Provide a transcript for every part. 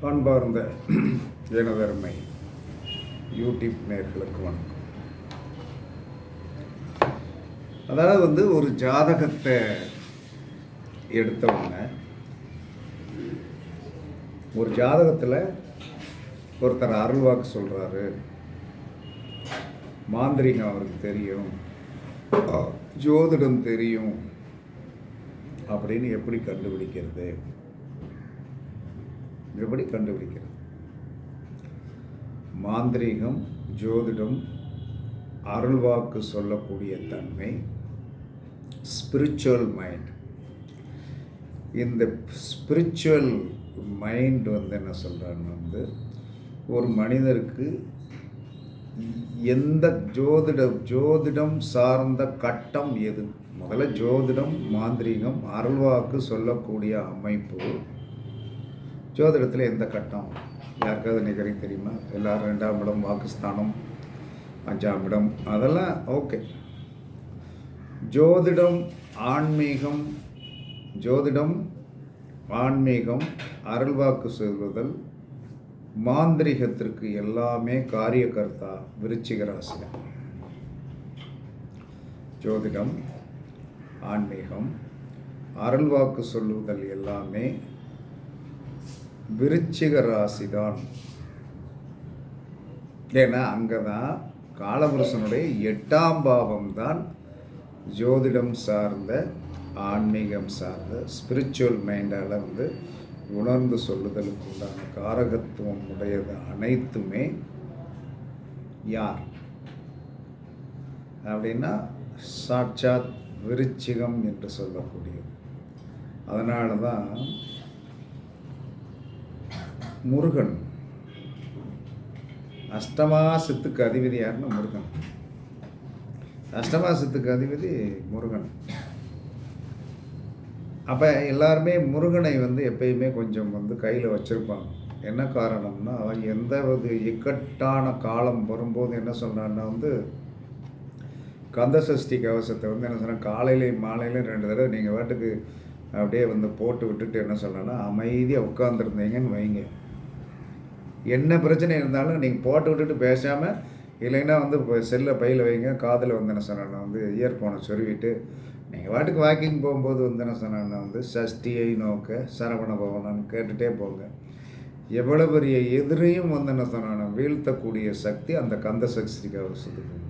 அன்பார்ந்த எனதருமை யூடியூப் நேர்களுக்கு வணக்கம். அதாவது வந்து ஒரு ஜாதகத்தை எடுத்தவங்க ஒரு ஜாதகத்தில் ஒருத்தர் அருள்வாக்கு சொல்கிறாரு மாந்திரிகம் அவருக்கு தெரியும். ஜோதிடம் தெரியும். அப்படின்னு எப்படி கண்டுபிடிக்கிறது? என்றபடி கண்டுபிடிக்கிறது? மாந்திரீகம் ஜோதிடம் அருள்வாக்கு சொல்லக்கூடிய தன்மை ஸ்பிரிச்சுவல் மைண்ட் இந்த ஸ்பிரிச்சுவல் மைண்ட் வந்து என்ன சொல்கிறான்னு வந்து ஒரு மனிதருக்கு எந்த ஜோதிட ஜோதிடம் சார்ந்த கட்டம் எது? முதல்ல ஜோதிடம் மாந்திரீகம் அருள்வாக்கு சொல்லக்கூடிய அமைப்பு ஜோதிடத்தில் எந்த கட்டம்? யாருக்காவது நிகரி தெரியுமா? எல்லோரும் ரெண்டாம் இடம் வாக்குஸ்தானம் அஞ்சாம் இடம் அதெல்லாம் ஓகே. ஜோதிடம் ஆன்மீகம் ஜோதிடம் ஆன்மீகம் அருள்வாக்கு சொல்வதல் மாந்திரிகத்திற்கு எல்லாமே காரியகர்த்தா விருச்சிக ஜோதிடம் ஆன்மீகம் அருள்வாக்கு சொல்லுதல் எல்லாமே விருச்சிக ராசி தான் ஏன்னா அங்கே தான் காலபுருஷனுடைய எட்டாம் பாவம் தான் ஜோதிடம் சார்ந்த ஆன்மீகம் சார்ந்த ஸ்பிரிச்சுவல் மைண்டால் வந்து உணர்ந்து சொல்லுதலுக்கு உண்டான காரகத்துவம் உடையது அனைத்துமே யார்? அப்படின்னா சாட்சாத் விருச்சிகம் என்று சொல்லக்கூடியது. அதனால தான் முருகன். அஷ்டமாசத்துக்கு அதிபதி யாருன்னா முருகன். அஷ்டமாசத்துக்கு அதிபதி முருகன். அப்போ எல்லாருமே முருகனை வந்து எப்பயுமே கொஞ்சம் வந்து கையில் வச்சுருப்பாங்க. என்ன காரணம்னா எந்த ஒரு இக்கட்டான காலம் வரும்போது என்ன சொன்னான்னா வந்து கந்தசஷ்டி கவசத்தை வந்து என்ன சொன்னால் காலையிலையும் மாலையிலையும் ரெண்டு தடவை நீங்கள் வாட்டுக்கு அப்படியே வந்து போட்டு விட்டுட்டு என்ன சொல்லணும்னா அமைதியாக உட்காந்துருந்தீங்கன்னு வைங்க. என்ன பிரச்சனை இருந்தாலும் நீங்கள் போட்டு விட்டுட்டு பேசாமல் இல்லைன்னா வந்து இப்போ செல்லை பையில் வைங்க காதில் வந்து என்ன சொன்னா வந்து இயர்ஃபோனை சொருவிட்டு நீங்கள் வாட்டுக்கு வாக்கிங் போகும்போது வந்து என்ன வந்து சஷ்டியை நோக்க சரவண பவனன்னு கேட்டுகிட்டே போங்க. எவ்வளோ பெரிய எதிரையும் வந்து என்ன வீழ்த்தக்கூடிய சக்தி அந்த கந்த சக்தி கவசத்துக்கு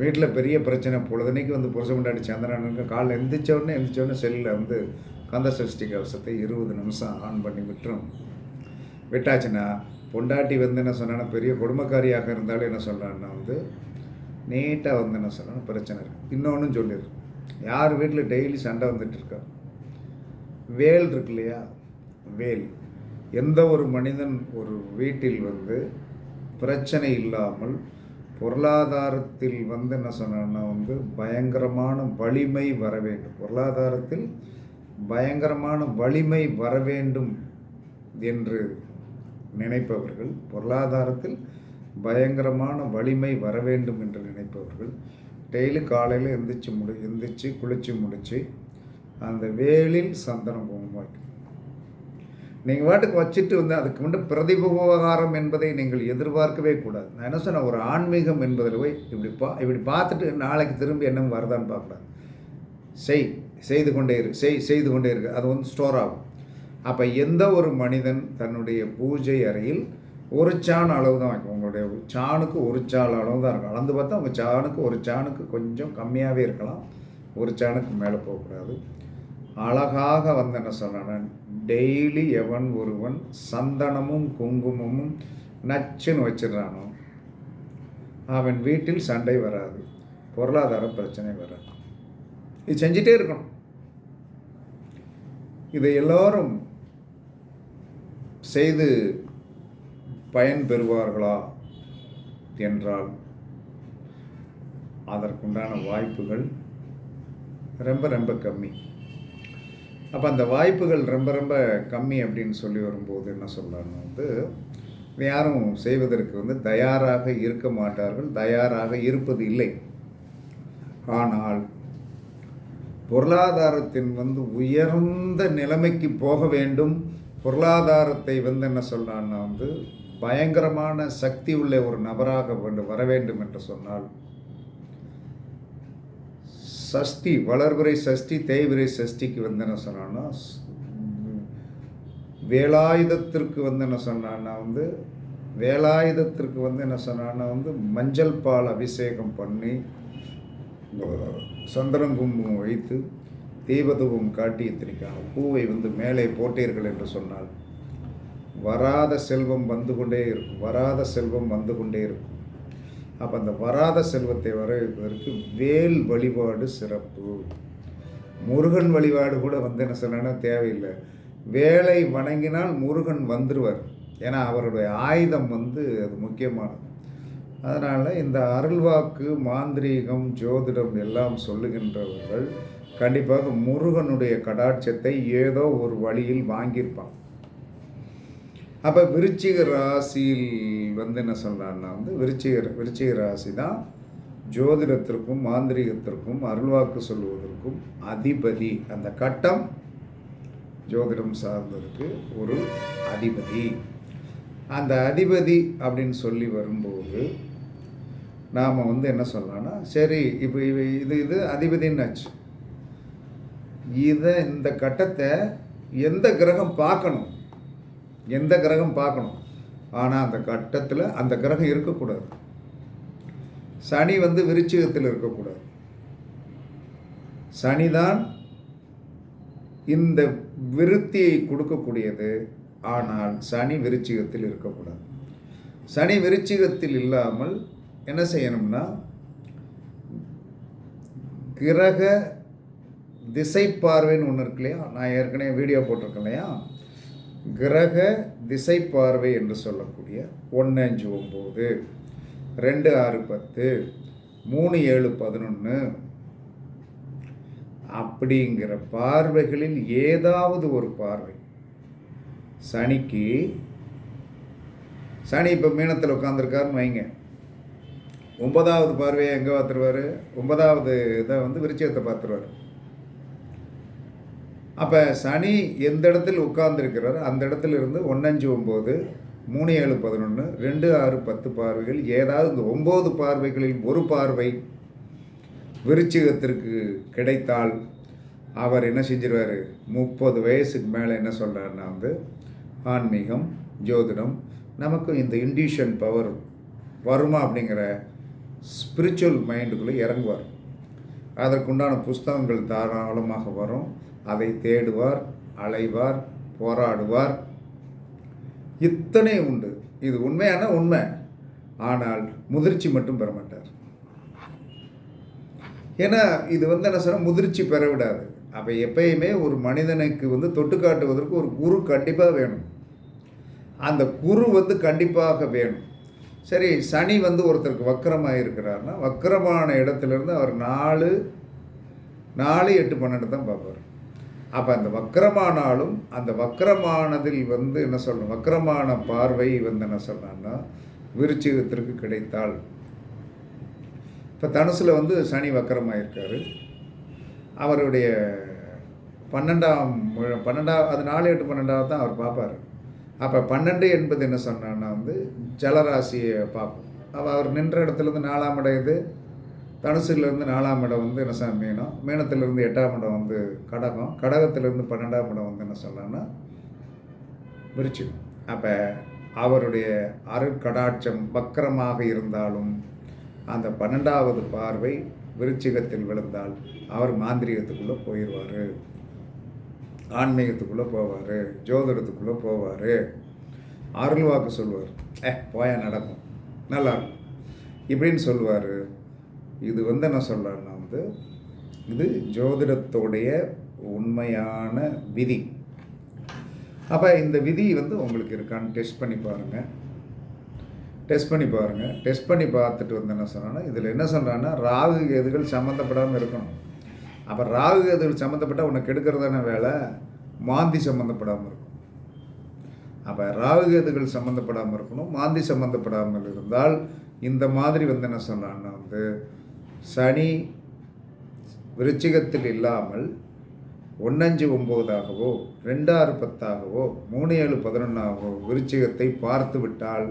வீட்டில் பெரிய பிரச்சனை பொழுதுனைக்கு வந்து புருஷ முன்னாடி சந்திரனுக்கு காலைல எந்திரிச்ச உடனே எந்திரிச்ச உடனே செல்லில் வந்து கந்த சஷ்டி கவசத்தை இருபது நிமிஷம் ஆன் பண்ணி விட்டுரும். விட்டாச்சுன்னா பொண்டாட்டி வந்து என்ன சொன்னான்னா பெரிய குடும்பக்காரியாக இருந்தாலும் என்ன சொல்கிறான்னா வந்து நீட்டாக வந்து என்ன சொல்லணும் பிரச்சனை இருக்குது இன்னொன்றும் சொல்லிடு யார் வீட்டில் டெய்லி சண்டை வந்துட்டு இருக்கா? வேல் இருக்கு இல்லையா? வேல். எந்த ஒரு மனிதன் ஒரு வீட்டில் வந்து பிரச்சனை இல்லாமல் பொருளாதாரத்தில் வந்து என்ன சொன்னா வந்து பயங்கரமான வலிமை வர வேண்டும். பொருளாதாரத்தில் பயங்கரமான வலிமை வர வேண்டும் என்று நினைப்பவர்கள் பொருளாதாரத்தில் பயங்கரமான வலிமை வர வேண்டும் என்று நினைப்பவர்கள் டெய்லி காலையில் எந்திரிச்சு முடி எந்திரிச்சு குளித்து முடித்து அந்த வேலில் சந்தனம் குங்குமம் வைக்கணும். நீங்கள் வாட்டுக்கு வச்சுட்டு வந்து அதுக்கு வந்து பிரதிபகாரம் என்பதை நீங்கள் எதிர்பார்க்கவே கூடாது. நான் என்ன சொன்னேன்? ஒரு ஆன்மீகம் என்பதில் போய் இப்படி பா இப்படி பார்த்துட்டு நாளைக்கு திரும்பி என்ன வருதான்னு பார்க்கக்கூடாது. செய் செய்து கொண்டே இரு செய் செய்து கொண்டே இருக்கு அது வந்து ஸ்டோர் ஆகும். அப்போ எந்த ஒரு மனிதன் தன்னுடைய பூஜை அறையில் ஒரு சாண் அளவு தான் வைக்கும். உங்களுடைய சாணுக்கு ஒரு சால் அளவு தான் இருக்கும். அளந்து பார்த்தா உங்கள் சாணுக்கு ஒரு சாணுக்கு கொஞ்சம் கம்மியாகவே இருக்கலாம். ஒரு சாணுக்கு மேலே போகக்கூடாது. அழகாக வந்து என்ன சொல்கிறேன்னா டெய்லி எவன் ஒருவன் சந்தனமும் குங்குமமும் நச்சுன்னு வச்சிடுறானோ அவன் வீட்டில் சண்டை வராது. பொருளாதார பிரச்சனை வராது. இது செஞ்சிட்டே இருக்கணும். இதை எல்லோரும் செய்து பயன் பெறுவார்களா என்றால் அதற்குண்டான வாய்ப்புகள் ரொம்ப ரொம்ப கம்மி. அப்போ அந்த வாய்ப்புகள் ரொம்ப ரொம்ப கம்மி அப்படின்னு சொல்லி வரும்போது என்ன சொல்லணும் வந்து யாரும் செய்வதற்கு வந்து தயாராக இருக்க மாட்டார்கள் தயாராக இருப்பது இல்லை. ஆனால் பொருளாதாரத்தின் வந்து உயர்ந்த நிலைமைக்கு போக வேண்டும் பொருளாதாரத்தை வந்து என்ன சொல்கிறான்னா வந்து பயங்கரமான சக்தி உள்ள ஒரு நபராக வேண்டும் வர வேண்டும் என்று சொன்னால் சஷ்டி வளர்பிறை சஷ்டி தேய்விரை சஷ்டிக்கு வந்து என்ன சொன்னான்னா வேலாயுதத்திற்கு வந்து என்ன சொன்னான்னா வந்து வேலாயுதத்திற்கு வந்து என்ன சொன்னான்னா வந்து மஞ்சள் பால் அபிஷேகம் பண்ணி சந்திரன் குங்குமம் வைத்து தீபதூபம் காட்டி இத்தனைக்கான பூவை வந்து மேலே போட்டீர்கள் என்று சொன்னால் வராத செல்வம் வந்து கொண்டே இருக்கும். வராத செல்வம் வந்து கொண்டே இருக்கும். அப்போ அந்த வராத செல்வத்தை வரவேற்பதற்கு வேல் வழிபாடு சிறப்பு. முருகன் வழிபாடு கூட வந்து என்ன சொன்னா தேவையில்லை. வேலை வணங்கினால் முருகன் வந்துடுவார் ஏன்னா அவருடைய ஆயுதம் வந்து அது முக்கியமானது. அதனால் இந்த அருள்வாக்கு மாந்திரீகம் ஜோதிடம் எல்லாம் சொல்லுகின்றவர்கள் கண்டிப்பாக முருகனுடைய கடாட்சத்தை ஏதோ ஒரு வழியில் வாங்கியிருப்பான். அப்போ விருச்சிக ராசியில் வந்து என்ன சொல்கிறான்னா வந்து விருச்சிக விருச்சிக ராசி தான் ஜோதிடத்திற்கும் மாந்திரிகத்திற்கும் அருள்வாக்கு சொல்லுவதற்கும் அதிபதி. அந்த கட்டம் ஜோதிடம் சார்ந்ததுக்கு ஒரு அதிபதி. அந்த அதிபதி அப்படின்னு சொல்லி வரும்போது நாம் வந்து என்ன சொல்லலாம்னா சரி இப்போ இது இது அதிபதின்னு ஆச்சு இதை இந்த கட்டத்தை எந்த கிரகம் பார்க்கணும்? எந்த கிரகம் பார்க்கணும்? ஆனால் அந்த கட்டத்தில் அந்த கிரகம் இருக்கக்கூடாது. சனி வந்து விருச்சிகத்தில் இருக்கக்கூடாது. சனிதான் இந்த விருத்தியை கொடுக்கக்கூடியது. ஆனால் சனி விருச்சிகத்தில் இருக்கக்கூடாது. சனி விருச்சிகத்தில் இல்லாமல் என்ன செய்யணும்னா கிரக திசை பார்வைன்னு ஒன்று இருக்கு இல்லையா? நான் ஏற்கனவே வீடியோ போட்டிருக்கேன் இல்லையா? கிரக திசை பார்வை என்று சொல்லக்கூடிய ஒன்று அஞ்சு ஒம்பது ரெண்டு ஆறு பத்து மூணு ஏழு பதினொன்று அப்படிங்கிற பார்வைகளில் ஏதாவது ஒரு பார்வை. சனிக்கு சனி இப்போ மீனத்தில் உட்காந்துருக்காருன்னு வைங்க. ஒன்பதாவது பார்வையை எங்கே பார்த்துருவார்? ஒன்பதாவது இதை வந்து விருச்சியத்தை பார்த்துருவார். அப்போ சனி எந்த இடத்தில் உட்கார்ந்துருக்கிறார்? அந்த இடத்துல இருந்து ஒன்னஞ்சு ஒம்பது மூணு ஏழு பதினொன்று ரெண்டு ஆறு பத்து பார்வைகள் ஏதாவது இந்த ஒம்பது பார்வைகளில் ஒரு பார்வை விருச்சிகத்திற்கு கிடைத்தால் அவர் என்ன செஞ்சிருவார்? முப்பது வயசுக்கு மேலே என்ன சொல்கிறாருன்னா வந்து ஆன்மீகம் ஜோதிடம் நமக்கு இந்த இன்டியூஷன் பவர் வருமா அப்படிங்கிற ஸ்பிரிச்சுவல் மைண்டுக்குள்ளே இறங்குவார். அதற்குண்டான புஸ்தகங்கள் தாராளமாக வரும். அதை தேடுவார் அலைவார் போராடுவார். இத்தனை உண்டு. இது உண்மையான உண்மை. ஆனால் முதிர்ச்சி மட்டும் பெற மாட்டார். ஏன்னா இது வந்து என்ன சொல்ல முதிர்ச்சி பெற விடாது அப்போ எப்பயுமே ஒரு மனிதனுக்கு வந்து தொட்டு காட்டுவதற்கு ஒரு குரு கண்டிப்பாக வேணும். அந்த குரு வந்து கண்டிப்பாக வேணும். சரி சனி வந்து ஒருத்தருக்கு வக்கரமாக இருக்கிறாருன்னா வக்கரமான இடத்துலேருந்து அவர் நாலு நாலு எட்டு பன்னெண்டு தான் பார்ப்பார். அப்போ அந்த வக்கரமானாலும் அந்த வக்கரமானதில் வந்து என்ன சொல்லணும் வக்கரமான பார்வை வந்து என்ன சொல்கிறான்னா விருச்சிகத்திற்கு கிடைத்தால். இப்போ தனுசில் வந்து சனி வக்கரமாயிருக்காரு. அவருடைய பன்னெண்டாம் பன்னெண்டாம் அது நாலு எட்டு பன்னெண்டாவது தான் அவர் பார்ப்பார். அப்போ பன்னெண்டு என்பது என்ன சொன்னான்னா வந்து ஜலராசியை பார்ப்போம் அப்போ அவர் நின்ற இடத்துலேருந்து நாலாம் அடையுது. தனுசுலேருந்து நாலாம் இடம் வந்து என்ன சார் மீனம்? மீனத்திலேருந்து எட்டாம் இடம் வந்து கடகம். கடகத்திலேருந்து பன்னெண்டாம் இடம் வந்து என்ன சொல்லலாம்னா விருச்சிகம். அப்போ அவருடைய அருட்கடாட்சம் வக்கரமாக இருந்தாலும் அந்த பன்னெண்டாவது பார்வை விருச்சிகத்தில் விழுந்தால் அவர் மாந்திரிகத்துக்குள்ளே போயிடுவார் ஆன்மீகத்துக்குள்ளே போவார். ஜோதிடத்துக்குள்ளே போவார். அருள்வாக்கு சொல்லுவார். ஏ போயா நடக்கும். நல்லாயிருக்கும் இப்படின்னு சொல்லுவார். இது வந்து என்ன சொல்கிறேன்னா வந்து இது ஜோதிடத்தோடைய உண்மையான விதி. அப்போ இந்த விதி வந்து உங்களுக்கு இருக்கான்னு டெஸ்ட் பண்ணி பாருங்கள் டெஸ்ட் பண்ணி பாருங்கள் டெஸ்ட் பண்ணி பார்த்துட்டு வந்து என்ன சொன்னான்னா இதில் என்ன சொல்கிறான்னா ராகு கேதுகள் சம்மந்தப்படாமல் இருக்கணும். அப்போ ராகு கேதுகள் சம்மந்தப்பட்டால் உனக்கு கெடுக்கிறதான வேலை மாந்தி சம்மந்தப்படாமல் இருக்கும். அப்போ ராகு கேதுகள் சம்மந்தப்படாமல் இருக்கணும் மாந்தி சம்மந்தப்படாமல் இருந்தால் இந்த மாதிரி வந்து என்ன சொன்னான்னா வந்து சனி விருச்சிகத்தில் இல்லாமல் ஒன்னஞ்சு ஒம்போதாகவோ ரெண்டாறு பத்தாகவோ மூணு ஏழு பதினொன்றாகவோ விருச்சிகத்தை பார்த்து விட்டால்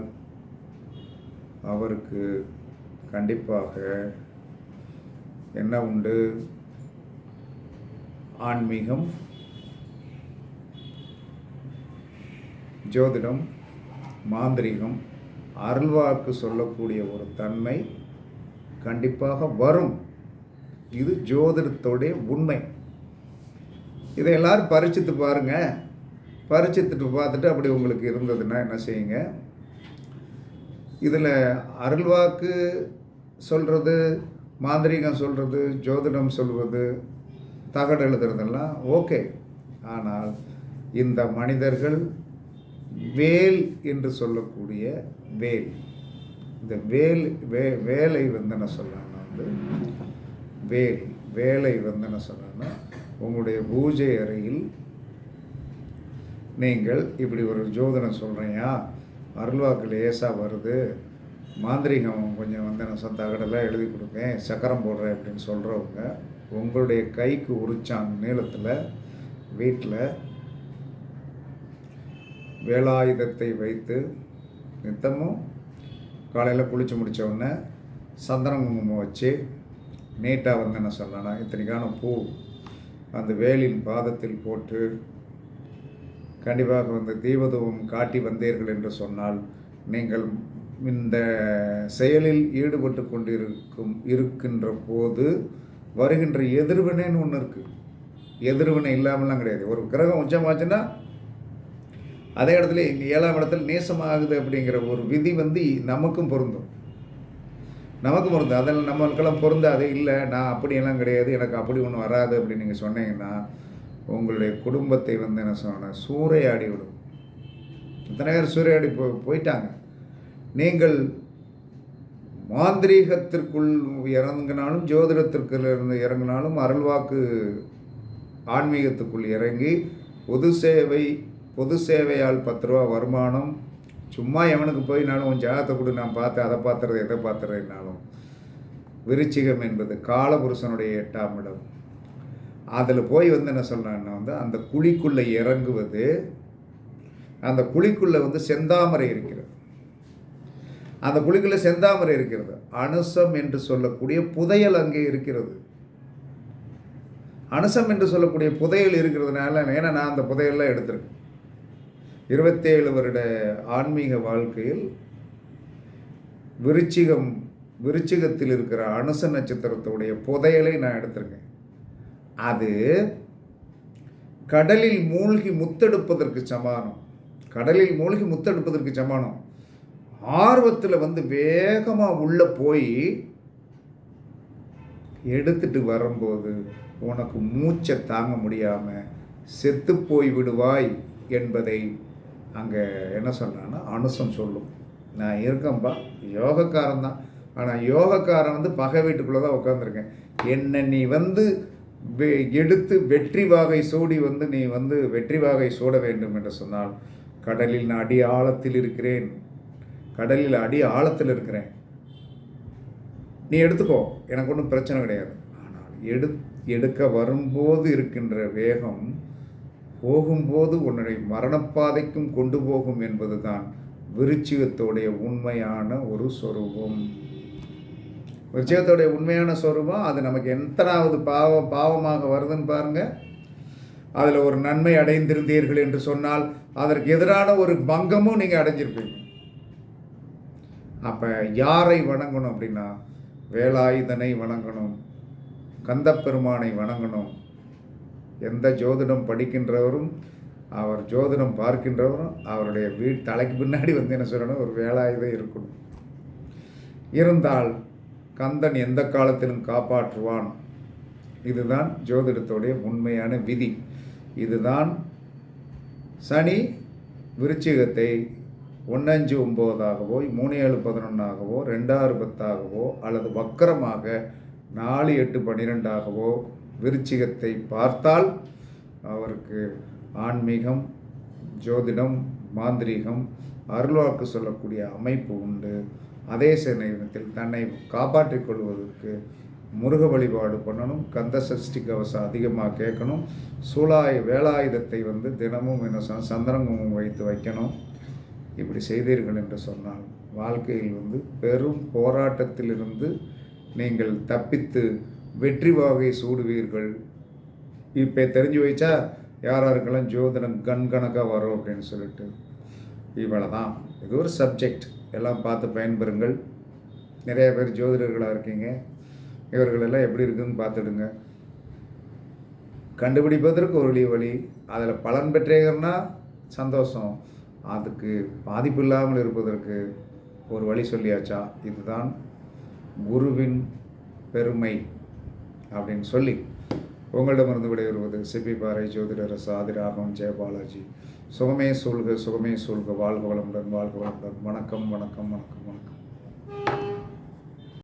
அவருக்கு கண்டிப்பாக என்ன உண்டு? ஆன்மீகம் ஜோதிடம் மாந்திரீகம் அருள்வாக்கு சொல்லக்கூடிய ஒரு தன்மை கண்டிப்பாக வரும். இது ஜோதிடத்தோடைய உண்மை. இதை எல்லாரும் பரிச்சித்து பாருங்கள் பரிச்சித்துட்டு பார்த்துட்டு அப்படி உங்களுக்கு இருந்ததுன்னா என்ன செய்யுங்க? இதில் அருள்வாக்கு சொல்கிறது மாந்திரீகம் சொல்கிறது ஜோதிடம் சொல்வது தகடு எழுதுறதெல்லாம் ஓகே. ஆனால் இந்த மனிதர்கள் வேல் என்று சொல்லக்கூடிய வேல். இந்த வேல் வே வேலை வந்து என்ன வந்து வேல் வேலை வந்து என்ன உங்களுடைய பூஜை அறையில் நீங்கள் இப்படி ஒரு ஜோதனம் சொல்கிறீங்க அருள்வாக்கு லேசாக வருது. மாந்திரிகம் கொஞ்சம் வந்து நான் சொந்த தகடெல்லாம் எழுதி கொடுப்பேன் சக்கரம் போடுறேன் அப்படின்னு சொல்கிறவங்க உங்களுடைய கைக்கு உரிச்சாங்க நீளத்தில் வீட்டில் வேலாயுதத்தை வைத்து நித்தமும் காலையில் குளித்து முடித்த உடனே சந்தன குங்குமம் வச்சு நீட்டாக வந்து என்ன சொல்லணும்னா இத்தனைக்கான பூ அந்த வேலின் பாதத்தில் போட்டு கண்டிப்பாக வந்து தீபதூபம் காட்டி வந்தீர்கள் என்று சொன்னால் நீங்கள் இந்த செயலில் ஈடுபட்டு கொண்டிருக்கும் இருக்கின்ற போது வருகின்ற எதிர்வினைன்னு ஒன்று இருக்குது எதிர்வினை இல்லாமலாம் கிடையாது. ஒரு கிரகம் உச்சமாச்சுன்னா அதே இடத்துல இங்கே ஏழாம் இடத்துல நேசமாகுது அப்படிங்கிற ஒரு விதி வந்து நமக்கும் பொருந்தும். நமக்கு பொருந்தும். அதில் நம்மளுக்கெல்லாம் பொருந்தாது இல்லை நான் அப்படியெல்லாம் கிடையாது எனக்கு அப்படி ஒன்றும் வராது அப்படின்னு நீங்கள் சொன்னீங்கன்னா உங்களுடைய குடும்பத்தை வந்து என்ன சொன்னால் சூறையாடி விடும். இத்தனை பேர் சூறையாடி போ போயிட்டாங்க. நீங்கள் மாந்திரீகத்திற்குள் இறங்கினாலும் ஜோதிடத்திற்கு இருந்து இறங்கினாலும் அருள்வாக்கு ஆன்மீகத்துக்குள் இறங்கி பொது சேவை பொது சேவையால் பத்து ரூபா வருமானம். சும்மா எவனுக்கு போயினாலும் உன் ஜாதத்தை கொடு நான் பார்த்து அதை பார்த்துறது எதை பார்த்துறதுனாலும். விருச்சிகம் என்பது காலபுருஷனுடைய எட்டாம் இடம். அதில் போய் வந்து என்ன சொல்கிறான்னா வந்து அந்த குழிக்குள்ளே இறங்குவது அந்த குழிக்குள்ளே வந்து செந்தாமரை இருக்கிறது. அந்த குழிக்குள்ளே செந்தாமரை இருக்கிறது. அனுசம் என்று சொல்லக்கூடிய புதையல் அங்கே இருக்கிறது. அனுசம் என்று சொல்லக்கூடிய புதையல் இருக்கிறதுனால ஏன்னா நான் அந்த புதையல்லாம் எடுத்திருக்கேன். இருபத்தேழு வருட ஆன்மீக வாழ்க்கையில் விருச்சிகம் விருச்சிகத்தில் இருக்கிற அனுச நட்சத்திரத்துடைய புதையலை நான் எடுத்திருக்கேன். அது கடலில் மூழ்கி முத்தெடுப்பதற்கு சமானம். கடலில் மூழ்கி முத்தெடுப்பதற்கு சமானம். ஆர்வத்தில் வந்து வேகமாக உள்ளே போய் எடுத்துட்டு வரும்போது உனக்கு மூச்சை தாங்க முடியாமல் செத்து போய் விடுவாய் என்பதை அங்கே என்ன சொன்னான்னா அனுசம் சொல்லும். நான் இருக்கேன்ப்பா யோகக்காரன் தான். ஆனால் யோகக்காரன் வந்து பகை வீட்டுக்குள்ளே தான் உட்காந்துருக்கேன் என்னை நீ வந்து எடுத்து வெற்றி வாகை சூடி வந்து நீ வந்து வெற்றி வாகை சூட வேண்டும் என்று சொன்னால் கடலில் நான் அடி ஆழத்தில் இருக்கிறேன். கடலில் அடி ஆழத்தில் இருக்கிறேன். நீ எடுத்துக்கோ எனக்கு ஒன்றும் பிரச்சனை கிடையாது. ஆனால் எடு எடுக்க வரும்போது இருக்கின்ற வேகம் போகும்போது உன்னுடைய மரணப்பாதைக்கும் கொண்டு போகும் என்பதுதான் விருச்சிகத்தோடைய உண்மையான ஒரு சொரூபம். விருச்சிகத்தோடைய உண்மையான சொரூபம் அது நமக்கு எத்தனாவது பாவம் பாவமாக வருதுன்னு பாருங்கள் அதில் ஒரு நன்மை அடைந்திருந்தீர்கள் என்று சொன்னால் அதற்கு எதிரான ஒரு பங்கமும் நீங்கள் அடைஞ்சிருப்பீங்க. அப்போ யாரை வணங்கணும் அப்படின்னா வேலாயுதனை வணங்கணும் கந்தப்பெருமானை வணங்கணும் எந்த ஜோதிடம் படிக்கின்றவரும் அவர் ஜோதிடம் பார்க்கின்றவரும் அவருடைய வீட் தலைக்கு பின்னாடி வந்து என்ன சொல்லணும்? ஒரு வேலாயுதம் இருக்கணும். இருந்தால் கந்தன் எந்த காலத்திலும் காப்பாற்றுவான்? இதுதான் ஜோதிடத்துடைய உண்மையான விதி. இதுதான் சனி விருச்சிகத்தை ஒன்னஞ்சு ஒம்போதாகவோ மூணு ஏழு பதினொன்றாகவோ ரெண்டாறு பத்தாகவோ அல்லது வக்கரமாக நாலு எட்டு பன்னிரெண்டாகவோ விருச்சிகத்தை பார்த்தால் அவருக்கு ஆன்மீகம் ஜோதிடம் மாந்திரீகம் அருள்வாக்கு சொல்லக்கூடிய அமைப்பு உண்டு. அதே சமயத்தில் தன்னை காப்பாற்றிக் கொள்வதற்கு முருக வழிபாடு பண்ணணும் கந்த சஷ்டி கவசம் அதிகமாக கேட்கணும் சூலாய் வேலாயுதத்தை வந்து தினமும் என்ன சொன்ன சந்திரங்குமம் வைத்து வைக்கணும். இப்படி செய்தீர்கள் என்று சொன்னால் வாழ்க்கையில் வந்து பெரும் போராட்டத்திலிருந்து நீங்கள் தப்பித்து வெற்றி வாகை சூடுவீர்கள். இப்போ தெரிஞ்சு வச்சா யார் யாருக்கெல்லாம் ஜோதிடம் கண் கணக்காக வரும் அப்படின்னு சொல்லிட்டு. இவ்வளோ தான் இது ஒரு சப்ஜெக்ட் எல்லாம் பார்த்து பயன்பெறுங்கள். நிறைய பேர் ஜோதிடர்களாக இருக்கீங்க. இவர்களெல்லாம் எப்படி இருக்குதுன்னு பார்த்துடுங்க. கண்டுபிடிப்பதற்கு ஒரு வழி வழி. அதில் பலன் பெற்றேங்கன்னா சந்தோஷம். அதுக்கு பாதிப்பு இல்லாமல் இருப்பதற்கு ஒரு வழி சொல்லியாச்சா? இதுதான் குருவின் பெருமை. அப்படின்னு சொல்லி உங்களிடமிருந்து விடைபெறுவது சிபி பாறை ஜோதிடர் சாதிராகம் ஜெயபாலாஜி சுகமே சூழ்க சுகமே சூழ்க. வாழ்க வளமுடன் வாழ்க வளமுடன். வணக்கம் வணக்கம் வணக்கம் வணக்கம்.